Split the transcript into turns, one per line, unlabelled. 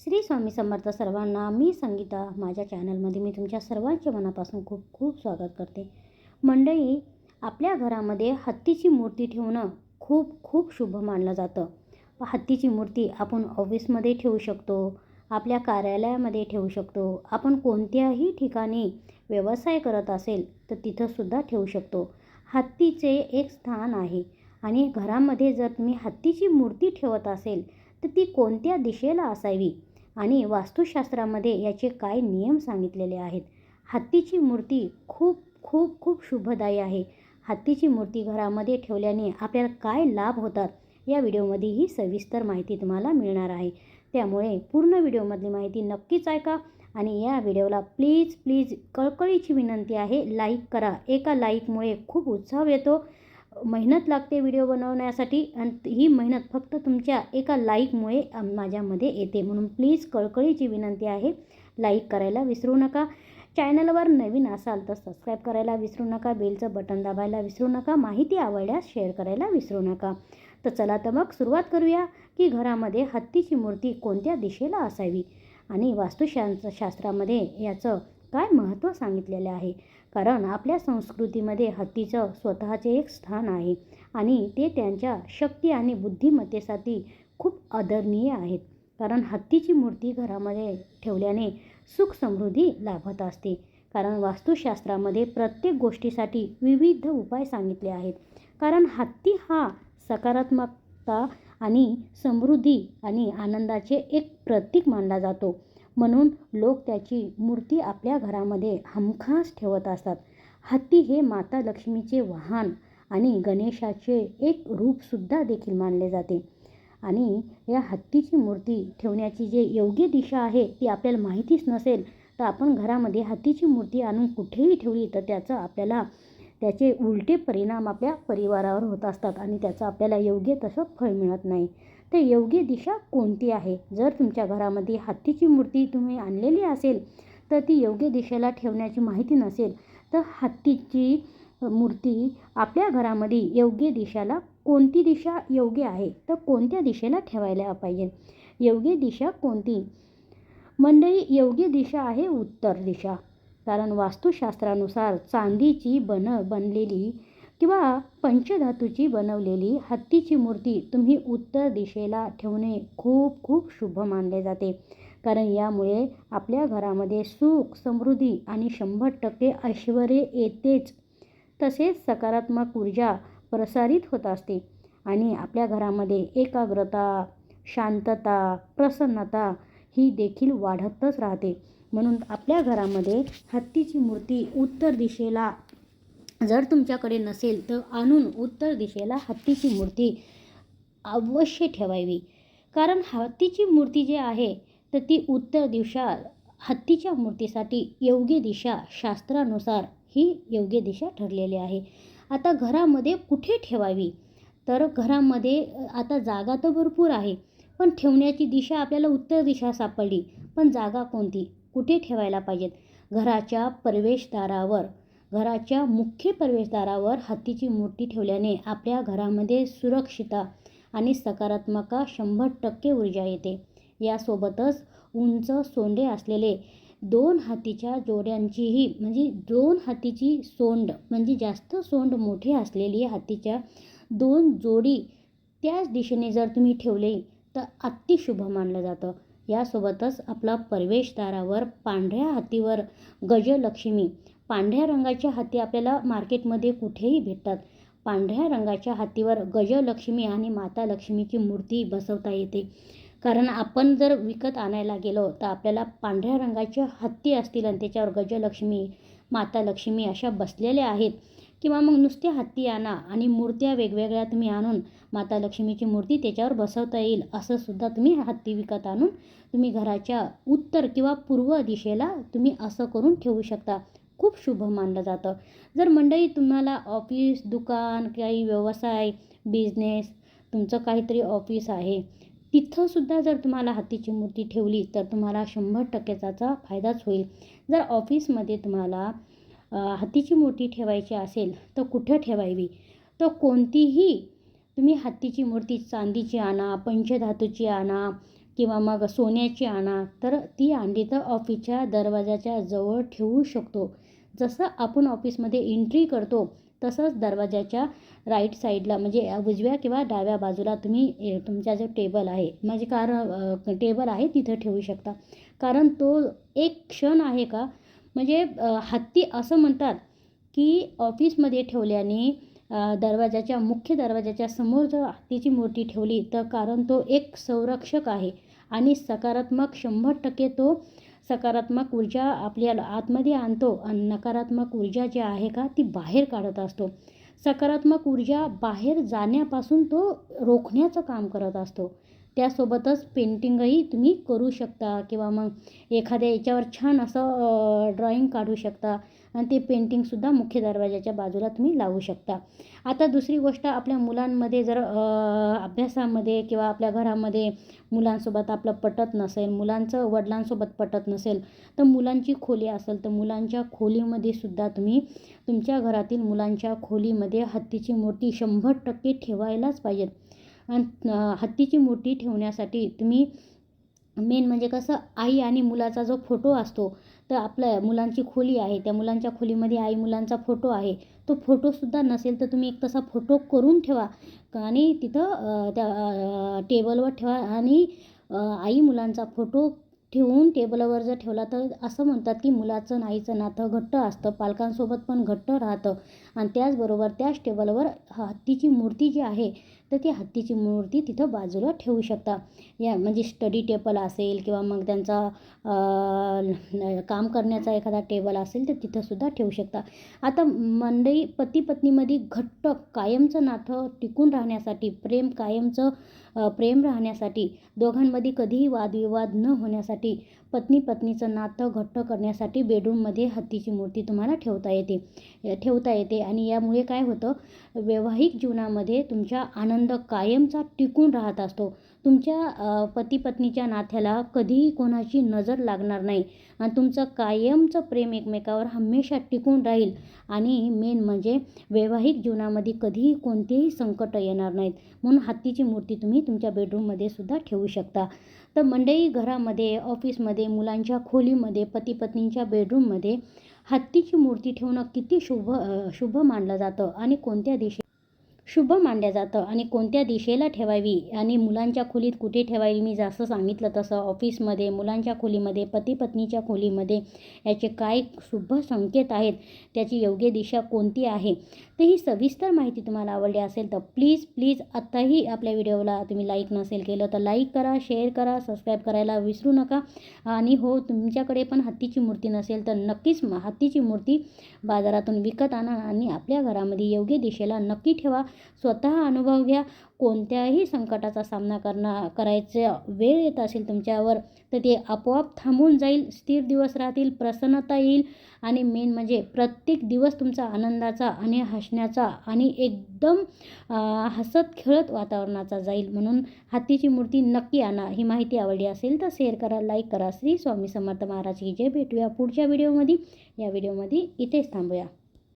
श्री स्वामी समर्थ सर्वांना मी संगीता माझ्या चॅनलमध्ये मी तुमच्या सर्वांच्या मनापासून खूप खूप स्वागत करते. मंडळी आपल्या घरामध्ये हत्तीची मूर्ती ठेवणं खूप खूप शुभ मानलं जातं. हत्तीची मूर्ती आपण ऑफिसमध्ये ठेवू शकतो आपल्या कार्यालयामध्ये ठेवू शकतो आपण कोणत्याही ठिकाणी व्यवसाय करत असेल तर तिथंसुद्धा ठेवू शकतो. हत्तीचे एक स्थान आहे आणि घरामध्ये जर तुम्ही हत्तीची मूर्ती ठेवत असेल तर ती कोणत्या दिशेला असावी? आणि वास्तुशास्त्रामध्ये याचे काय नियम सांगितलेले आहेत? हत्तीची मूर्ती खूप खूप खूप शुभदायी आहे. हत्तीची मूर्ती घरामध्ये ठेवल्याने आपल्याला काय लाभ होतात? या व्हिडिओमध्ये ही सविस्तर माहिती तुम्हाला मिळणार आहे. त्यामुळे पूर्ण व्हिडिओमधली माहिती नक्कीच ऐका आणि या व्हिडिओला प्लीज प्लीज कळकळीची विनंती आहे लाईक करा. एका लाईकमुळे खूप उत्साह येतो मेहनत लागते व्हिडिओ बनवण्यासाठी आणि ही मेहनत फक्त तुमच्या एका लाईकमुळे माझ्यामध्ये येते. म्हणून प्लीज कळकळीची विनंती आहे लाईक करायला विसरू नका. चॅनलवर नवीन असाल तर सबस्क्राईब करायला विसरू नका. बेलचं बटन दाबायला विसरू नका. माहिती आवडल्यास शेअर करायला विसरू नका. तर चला तर मग सुरुवात करूया की घरामध्ये हत्तीची मूर्ती कोणत्या दिशेला असावी? आणि वास्तुशास्त्र शास्त्रामध्ये याचं काय महत्त्व सांगितलेलं आहे? कारण आपल्या संस्कृतीमध्ये हत्तीचं स्वतःचे एक स्थान आहे आणि ते त्यांच्या शक्ती आणि बुद्धिमत्तेसाठी खूप आदरणीय आहेत. कारण हत्तीची मूर्ती घरामध्ये ठेवल्याने सुख समृद्धी लाभत असते. कारण वास्तुशास्त्रामध्ये प्रत्येक गोष्टीसाठी विविध उपाय सांगितले आहेत. कारण हत्ती हा सकारात्मकता आणि समृद्धी आणि आनंदाचे एक प्रतीक मानला जातो. म्हणून लोक त्याची मूर्ती आपल्या घरामध्ये हमखास ठेवत असतात. हत्ती हे माता लक्ष्मीचे वाहन आणि गणेशाचे एक रूपसुद्धा देखील मानले जाते. आणि या हत्तीची मूर्ती ठेवण्याची जे योग्य दिशा आहे ती आपल्याला माहितीच नसेल तर आपण घरामध्ये हत्तीची मूर्ती आणून कुठेही ठेवली तर त्याचं आपल्याला त्याचे उलटे परिणाम आपल्या परिवारावर होत असतात आणि त्याचं आपल्याला योग्य तसं फळ मिळत नाही. तर योग्य दिशा कोणती आहे? जर तुमच्या घरामध्ये हत्तीची मूर्ती तुम्ही आणलेली असेल तर ती योग्य दिशेला ठेवण्याची माहिती नसेल तर हत्तीची मूर्ती आपल्या घरामध्ये योग्य दिशेला कोणती दिशा योग्य आहे? तर कोणत्या दिशेला ठेवायला पाहिजे? योग्य दिशा कोणती? मंडळी योग्य दिशा आहे उत्तर दिशा. कारण वास्तुशास्त्रानुसार चांदीची बन बनलेली किंवा पंचधातूची बनवलेली हत्तीची मूर्ती तुम्ही उत्तर दिशेला ठेवणे खूप खूप शुभ मानले जाते. कारण यामुळे आपल्या घरामध्ये सुख समृद्धी आणि शंभर टक्के ऐश्वर येतेच. तसेच सकारात्मक ऊर्जा प्रसारित होत असते. आणि आपल्या घरामध्ये एकाग्रता शांतता प्रसन्नता ही देखील वाढतच राहते. म्हणून आपल्या घरामध्ये हत्तीची मूर्ती उत्तर दिशेला जर तुमच्याकडे नसेल तर आणून उत्तर दिशेला हत्तीची मूर्ती अवश्य ठेवावी. कारण हत्तीची मूर्ती जी आहे तर ती उत्तर दिशा हत्तीच्या मूर्तीसाठी योग्य दिशा शास्त्रानुसार ही योग्य दिशा ठरलेली आहे. आता घरामध्ये कुठे ठेवावी? तर घरामध्ये आता जागा तर भरपूर आहे पण ठेवण्याची दिशा आपल्याला उत्तर दिशा सापडली. पण जागा कोणती? कुठे ठेवायला पाहिजेत? घराच्या प्रवेशद्वारावर घराच्या मुख्य प्रवेशद्वारावर हत्तीची मूर्ती ठेवल्याने आपल्या घरामध्ये सुरक्षिता आणि सकारात्मक शंभर टक्के ऊर्जा येते. यासोबतच उंच सोंडे असलेले दोन हातीच्या जोड्यांचीही म्हणजे दोन हातीची सोंड म्हणजे जास्त सोंड मोठी असलेली हातीच्या दोन जोडी त्याच दिशेने जर तुम्ही ठेवले तर अतिशुभ मानलं जातं. यासोबतच आपला प्रवेशद्वारावर पांढऱ्या हातीवर गजलक्ष्मी पांढऱ्या रंगाच्या हत्ती आपल्याला मार्केटमध्ये कुठेही भेटतात. पांढऱ्या रंगाच्या हत्तीवर गजलक्ष्मी आणि माता लक्ष्मीची मूर्ती बसवता येते. कारण आपण जर विकत आणायला गेलो तर आपल्याला पांढऱ्या रंगाच्या हत्ती असतील आणि त्याच्यावर गजलक्ष्मी माता लक्ष्मी अशा बसलेल्या आहेत. किंवा मग नुसत्या हत्ती आणा आणि मूर्त्या वेगवेगळ्या तुम्ही आणून माता लक्ष्मीची मूर्ती त्याच्यावर बसवता येईल असं सुद्धा तुम्ही हत्ती विकत आणून तुम्ही घराच्या उत्तर किंवा पूर्व दिशेला तुम्ही असं करून ठेवू शकता. खूप शुभ मानलं जातं. जर मंडळी तुम्हाला ऑफिस दुकान काही व्यवसाय बिझनेस तुमचं काहीतरी ऑफिस आहे तिथंसुद्धा जर तुम्हाला हत्तीची मूर्ती ठेवली तर तुम्हाला शंभर टक्के त्याचा फायदाच होईल. जर ऑफिसमध्ये तुम्हाला हत्तीची मूर्ती ठेवायची असेल तर कुठं ठेवावी? तर कोणतीही तुम्ही हत्तीची मूर्ती चांदीची आणा पंचधातूची आणा किंवा मग सोन्याची आणा तर ती अंडी तर ऑफिसच्या दरवाजाच्या जवळ ठेवू शकतो. जसं आपण ऑफिसमध्ये एंट्री करतो तसंच दरवाजाच्या राईट साईडला म्हणजे उजव्या किंवा डाव्या बाजूला तुम्ही तुमचा जो टेबल आहे म्हणजे कारण टेबल आहे तिथं ठेवू शकता. कारण तो एक क्षण आहे का? म्हणजे हत्ती असं म्हणतात की ऑफिसमध्ये ठेवल्याने दरवाजाच्या मुख्य दरवाजाच्या समोर जर हत्तीची मूर्ती ठेवली तर कारण तो एक संरक्षक आहे आणि सकारात्मक शंभर टक्के तो सकारात्मक ऊर्जा आपल्याला आतमध्ये आणतो आणि नकारात्मक ऊर्जा जी आहे का ती बाहेर काढत असतो. सकारात्मक ऊर्जा बाहेर जाण्यापासून तो रोखण्याचं काम करत असतो. त्यासोबतच पेंटिंगही तुम्ही करू शकता किंवा मग एखाद्या याच्यावर छान असं ड्रॉईंग काढू शकता. आणि ते पेंटिंगसुद्धा मुख्य दरवाजाच्या बाजूला तुम्ही लावू शकता. आता दुसरी गोष्ट आपल्या मुलांमध्ये जर अभ्यासामध्ये किंवा आपल्या घरामध्ये मुलांसोबत आपलं पटत नसेल मुलांचं वडिलांसोबत पटत नसेल तर मुलांची खोली असेल तर मुलांच्या खोलीमध्ये सुद्धा तुम्ही तुमच्या घरातील मुलांच्या खोलीमध्ये हत्तीची मूर्ती शंभर टक्के ठेवायलाच पाहिजेत. आणि हत्तीची मूर्ती ठेवण्यासाठी तुम्ही मेन म्हणजे कसं आई आणि मुलाचा जो फोटो असतो तर आपल्या मुलांची खोली आहे. त्या मुलांच्या खोलीमध्ये आई मुलांचा फोटो आहे. तो फोटोसुद्धा नसेल तर तुम्ही एक तसा फोटो करून ठेवा. आणि तिथं त्या टेबलवर ठेवा आणि आई मुलांचा फोटो ठेवून टेबलवर जर ठेवला तर असं म्हणतात की मुलाचं आणि आईचं नातं घट्ट असतं. पालकांसोबत पण घट्ट राहतं. आणि त्याचबरोबर त्याच टेबलवर हत्तीची मूर्ती जी आहे तर ती हत्तीची मूर्ती तिथं बाजूला ठेवू शकता. या म्हणजे स्टडी टेबल असेल किंवा मग त्यांचा काम करण्याचा एखादा टेबल असेल तर तिथंसुद्धा ठेवू शकता. आता मंडळी पती पत्नीमध्ये घट्ट कायमचं नातं टिकून राहण्यासाठी प्रेम कायमचं प्रेम राहण्यासाठी दोघांमध्ये कधीही वादविवाद न होण्यासाठी पत्नी पत्नीचं नातं घट्ट करण्यासाठी बेडरूममध्ये हत्तीची मूर्ती तुम्हाला ठेवता येते. ठेवता येते आणि यामुळे काय होतं वैवाहिक जीवनामध्ये तुमचा आनंद कायमचा टिकून राहत असतो. तुमच्या पती पत्नीच्या नात्याला कधीही कोणाची नजर लागणार नाही. आणि तुमचं कायमचं प्रेम एकमेकावर हमेशा टिकून राहील. आणि मेन म्हणजे वैवाहिक जीवनामध्ये कधीही कोणतेही संकट येणार नाहीत. म्हणून हत्तीची मूर्ती तुम्ही तुमच्या बेडरूममध्ये सुद्धा ठेवू शकता. तर मंडई घरामध्ये ऑफिसमध्ये मुलांच्या खोलीमध्ये पती पत्नींच्या बेडरूममध्ये हत्तीची मूर्ती ठेवणं किती शुभ शुभ मानलं जातं आणि कोणत्या दिशे शुभ मानलं जातं आणि कोणत्या दिशेला ठेवावी आणि मुलांच्या खोलीत कुठे ठेवावी मी जसं सांगितलं तसं. ऑफिसमध्ये मुलांच्या खोलीमध्ये पती पत्नीच्या खोलीमध्ये याचे काय शुभ संकेत आहेत त्याची योग्य दिशा कोणती आहे तर ही सविस्तर माहिती तुम्हाला आवडली असेल तर प्लीज प्लीज आत्ताही आपल्या व्हिडिओला तुम्ही लाईक नसेल केलं तर लाईक करा शेअर करा सबस्क्राईब करायला विसरू नका. आणि हो तुमच्याकडे पण हत्तीची मूर्ती नसेल तर नक्कीच हत्तीची मूर्ती बाजारातून विकत आणा आणि आपल्या घरामध्ये योग्य दिशेला नक्की ठेवा. स्वतः अनुभव घ्या. कोणत्याही संकटाचा सामना करणार करायचा वेळ येत असेल तुमच्यावर तर ते आपोआप थांबून जाईल स्थिर दिवस राहतील प्रसन्नता येईल आणि मेन म्हणजे प्रत्येक दिवस तुमचा आनंदाचा आणि हसण्याचा आणि एकदम हसत खेळत वातावरणाचा जाईल. म्हणून हत्तीची मूर्ती नक्की आणा. ही माहिती आवडली असेल तर शेअर करा लाईक करा. श्री स्वामी समर्थ महाराज की जय. भेटूया पुढच्या व्हिडिओमध्ये या व्हिडिओमध्ये इथेच थांबूया.